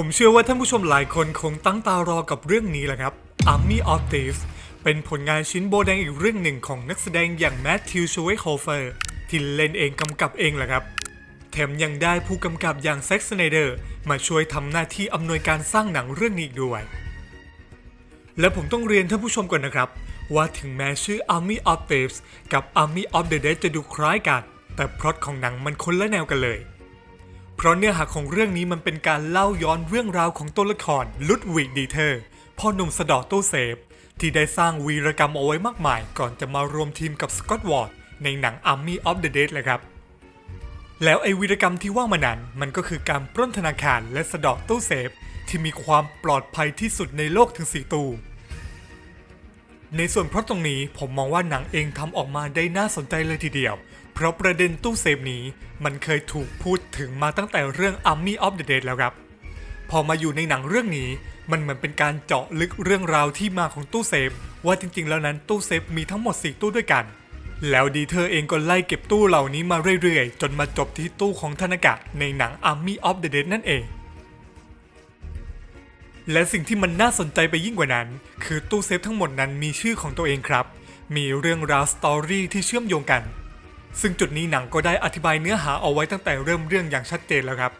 ผมเชื่อว่าท่านผู้ชมหลายคนคงตั้งตารอกับเรื่องนี้แหละครับ Army of Thieves เป็นผลงานชิ้นโบแดงอีกเรื่องหนึ่งของนักแสดงอย่างแมทธิวชเวโคเฟอร์ที่เล่นเองกำกับเองแหละครับ แถมยังได้ผู้กำกับอย่างแซ็กสไนเดอร์มาช่วยทำหน้าที่อำนวยการสร้างหนังเรื่องนี้อีกด้วย และผมต้องเรียนท่านผู้ชมก่อนนะครับ ว่าถึงแม้ชื่อ Army of Thieves กับ Army of the Dead จะดูคล้ายกัน แต่พล็อตของหนังมันคนละแนวกันเลย เพราะเนื้อหาของเรื่องนี้มันเป็นการเล่าย้อนเรื่องราวของตัวละครลุดวิกดีเทอร์พ่อหนุ่มสะดอตู้เซฟ ที่ได้สร้างวีรกรรมเอาไว้มากมาย ก่อนจะมารวมทีมกับสกอตวอร์ดในหนัง Army of the Dead เลยครับ แล้วไอวีรกรรมที่ว่ามานั้น มันก็คือการปล้นธนาคารและสะดอกตู้เซฟ ที่มีความปลอดภัยที่สุดในโลกถึง4ตู้ในส่วนเพราะตรงนี้ผมมองว่าหนังเองทำออกมาได้น่าสนใจเลยทีเดียว เพราะประเด็นตู้เซฟนี้มันเคยถูกพูดถึงมาตั้งแต่เรื่อง Army of the Dead แล้วครับ พอมาอยู่ในหนังเรื่องนี้ มันเหมือนเป็นการเจาะลึกเรื่องราวที่มาของตู้เซฟ ว่าจริงๆ แล้วนั้นตู้เซฟมีทั้งหมด 4 ตู้ด้วยกัน แล้วดีเธอเองก็ไล่เก็บตู้เหล่านี้มาเรื่อยๆ จนมาจบที่ตู้ของธนากะในหนัง Army of the Dead นั่นเองและสิ่งที่มันน่าสนใจไปยิ่งกว่านั้น คือตู้เซฟทั้งหมดนั้นมีชื่อของตัวเองครับ มีเรื่องราวสตอรี่ที่เชื่อมโยงกัน ซึ่งจุดนี้หนังก็ได้อธิบายเนื้อหาเอาไว้ตั้งแต่เริ่มเรื่องอย่างชัดเจนแล้วครับ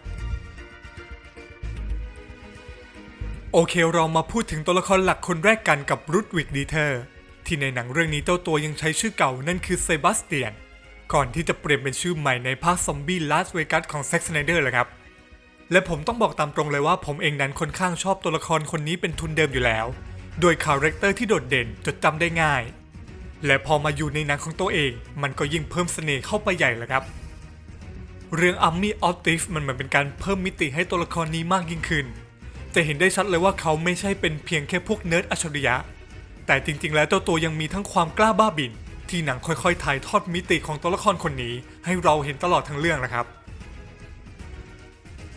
โอเคเรามาพูดถึงตัวละครหลักคนแรกกันกับรุดวิกดีเทอร์ที่ในหนังเรื่องนี้เจ้าตัวยังใช้ชื่อเก่านั่นคือเซบาสเตียน ก่อนที่จะเปลี่ยนเป็นชื่อใหม่ในภาคซอมบี้ลาสเวกัสของแซ็กซ์ไนเดอร์เลยครับและผมต้องบอกตามตรงเลยว่าผมเองนั้นค่อนข้างชอบตัวละครคนนี้เป็นทุนเดิมอยู่แล้ว โดยคาแรคเตอร์ที่โดดเด่นจดจำได้ง่าย และพอมาอยู่ในหนังของตัวเอง มันก็ยิ่งเพิ่มเสน่ห์เข้าไปใหญ่เลยครับ เรื่อง Army of Thieves มันเหมือนเป็นการเพิ่มมิติให้ตัวละครนี้มากยิ่งขึ้น จะเห็นได้ชัดเลยว่าเขาไม่ใช่เป็นเพียงแค่พวกเนิร์ดอัจฉริยะ แต่จริงๆ แล้วเจ้าตัวยังมีทั้งความกล้าบ้าบิน ที่หนังค่อยๆ ถ่ายทอดมิติของตัวละครคนนี้ ให้เราเห็นตลอดทั้งเรื่องนะครับ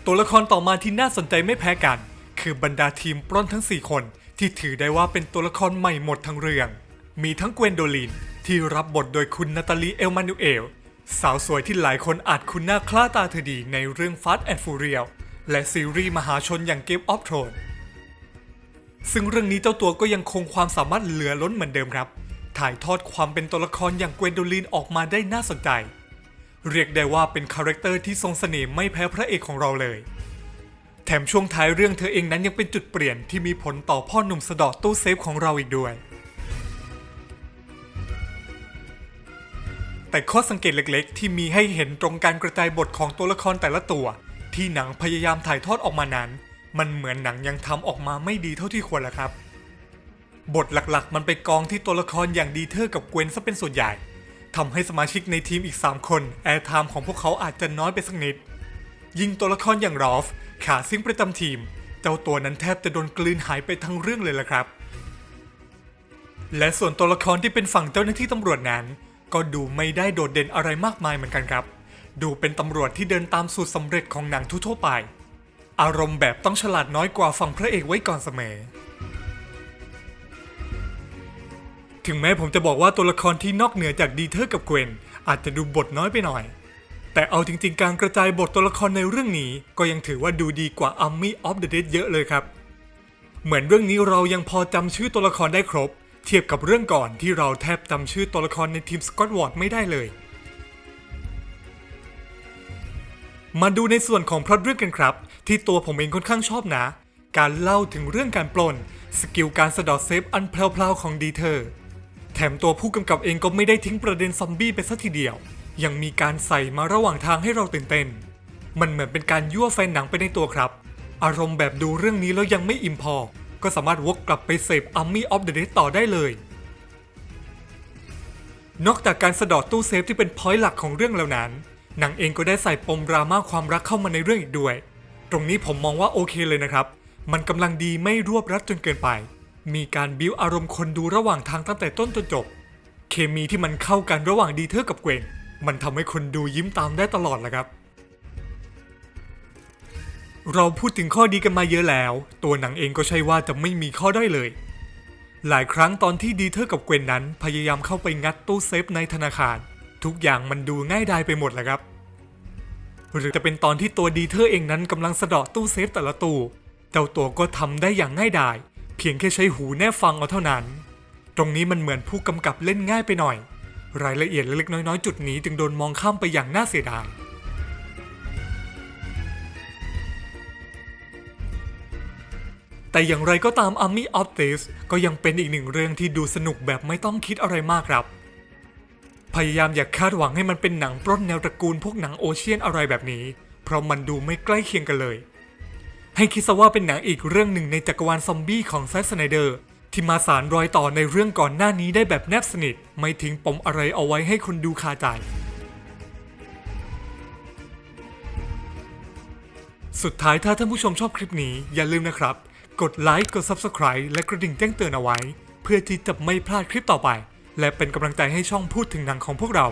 ตัวละครต่อมาที่น่าสนใจไม่แพ้กัน คือบรรดาทีมปล้นทั้ง 4 คน ที่ถือได้ว่าเป็นตัวละครใหม่หมดทั้งเรื่อง มีทั้งเกวนโดลินที่รับบทโดยคุณนาตาลีเอลมานูเอล สาวสวยที่หลายคนอาจคุ้นหน้าคล้าตาเธอดีในเรื่อง Fast and Furious และซีรีส์มหาชนอย่าง Game of Thrones ซึ่งเรื่องนี้เจ้าตัวก็ยังคงความสามารถเหลือล้นเหมือนเดิมครับ ถ่ายทอดความเป็นตัวละครอย่างเกวนโดลินออกมาได้น่าสนใจ เรียกได้ว่าเป็นคาแรคเตอร์ที่ทรงเสน่ห์ไม่แพ้พระเอกของเราเลย แถมช่วงท้ายเรื่องเธอเองนั้นยังเป็นจุดเปลี่ยนที่มีผลต่อพ่อหนุ่มสะดอตู้เซฟของเราอีกด้วย แต่ข้อสังเกตเล็กๆ ที่มีให้เห็นตรงการกระจายบทของตัวละครแต่ละตัว ที่หนังพยายามถ่ายทอดออกมานั้น มันเหมือนหนังยังทำออกมาไม่ดีเท่าที่ควรละครับ บทหลักๆ มันไปกองที่ตัวละครอย่างดีเทอร์กับเกวนซะเป็นส่วนใหญ่ทำให้สมาชิกในทีมอีก 3 คนแอร์ไทม์ของพวกเขาอาจจะน้อยไปสักนิด ยิ่งตัวละครอย่างรอฟ ขาซิ่งประจำทีม เจ้าตัวนั้นแทบจะโดนกลืนหายไปทั้งเรื่องเลยล่ะครับ และส่วนตัวละครที่เป็นฝั่งเจ้าหน้าที่ตำรวจนั้น ก็ดูไม่ได้โดดเด่นอะไรมากมายเหมือนกันครับ ดูเป็นตำรวจที่เดินตามสูตรสำเร็จของหนังทั่วๆไป อารมณ์แบบต้องฉลาดน้อยกว่าฝั่งพระเอกไว้ก่อนเสมอ ถึงแม้ผมจะบอกว่าตัวละครที่นอกเหนือจากดีเทอร์กับเกวนอาจจะดูบทน้อยไปหน่อย แต่เอาจริง ๆ การกระจายบทตัวละครในเรื่องนี้ก็ยังถือว่าดูดีกว่า Army of the Dead เยอะเลยครับ เหมือนเรื่องนี้เรายังพอจำชื่อตัวละครได้ครบ เทียบกับเรื่องก่อนที่เราแทบจำชื่อตัวละครในทีมสกอตวอร์ดไม่ได้เลย มาดูในส่วนของพล็อตเรื่องกันครับ ที่ตัวผมเองค่อนข้างชอบนะ การเล่าถึงเรื่องการปล้น สกิลการสะดอดเซฟอันเพลาๆของดีเทอร์แถมตัวผู้กำกับเองก็ไม่ได้ทิ้งประเด็นซอมบี้ไปสัทีเดียว ยังมีการใส่มาระหว่างทางให้เราตื่นเต้น มันเหมือนเป็นการยั่วแฟนหนังไปในตัวครับ อารมณ์แบบดูเรื่องนี้แล้วยังไม่อิ่มพอ ก็สามารถวกกลับไปเสพ Army of the Dead ต่อได้เลย นอกจากการสะดอดตู้เซฟที่เป็นพอยต์หลักของเรื่องแล้วนั้น หนังเองก็ได้ใส่ปมดราม่าความรักเข้ามาในเรื่องอีกด้วย ตรงนี้ผมมองว่าโอเคเลยนะครับ มันกำลังดีไม่รวบรัดจนเกินไป มีการบิ้วอารมณ์คนดูระหว่างทางตั้งแต่ต้นจนจบ เคมีที่มันเข้ากันระหว่างดีเทอร์กับเกวนมันทำให้คนดูยิ้มตามได้ตลอดแหละครับ เราพูดถึงข้อดีกันมาเยอะแล้ว ตัวหนังเองก็ใช่ว่าจะไม่มีข้อได้อยเลย หลายครั้งตอนที่ดีเทอร์กับเกวนนั้น พยายามเข้าไปงัดตู้เซฟในธนาคาร ทุกอย่างมันดูง่ายดายไปหมดแหละครับ หรือจะเป็นตอนที่ตัวดีเทอร์เองนั้นกำลังสะเดาะตู้เซฟแต่ละตู้ เจ้าตัวก็ทำได้อย่างง่ายดาย เพียงแค่ใช้หูแนบฟังเอาเท่านั้น ตรงนี้มันเหมือนผู้กำกับเล่นง่ายไปหน่อย รายละเอียดเล็กๆน้อยๆ จุดนี้จึงโดนมองข้ามไปอย่างน่าเสียดาย แต่อย่างไรก็ตาม Army of Thieves ก็ยังเป็นอีกหนึ่งเรื่องที่ดูสนุกแบบไม่ต้องคิดอะไรมากครับ พยายามอย่าคาดหวังให้มันเป็นหนังปล้นแนวตระกูลพวกหนังโอเชียนอะไรแบบนี้ เพราะมันดูไม่ใกล้เคียงกันเลย ให้คิดซะว่าเป็นหนังอีกเรื่องหนึ่งในจักรวาลซอมบี้ของแซสไนเดอร์ที่มาสารรอยต่อในเรื่องก่อนหน้านี้ได้แบบแนบสนิท ไม่ทิ้งปมอะไรเอาไว้ให้คนดูคาใจ สุดท้ายถ้าท่านผู้ชมชอบคลิปนี้อย่าลืมนะครับ กดไลค์กด Subscribe และกระดิ่งแจ้งเตือนเอาไว้ เพื่อที่จะไม่พลาดคลิปต่อไป และเป็นกำลังใจให้ช่องพูดถึงหนังของพวกเรา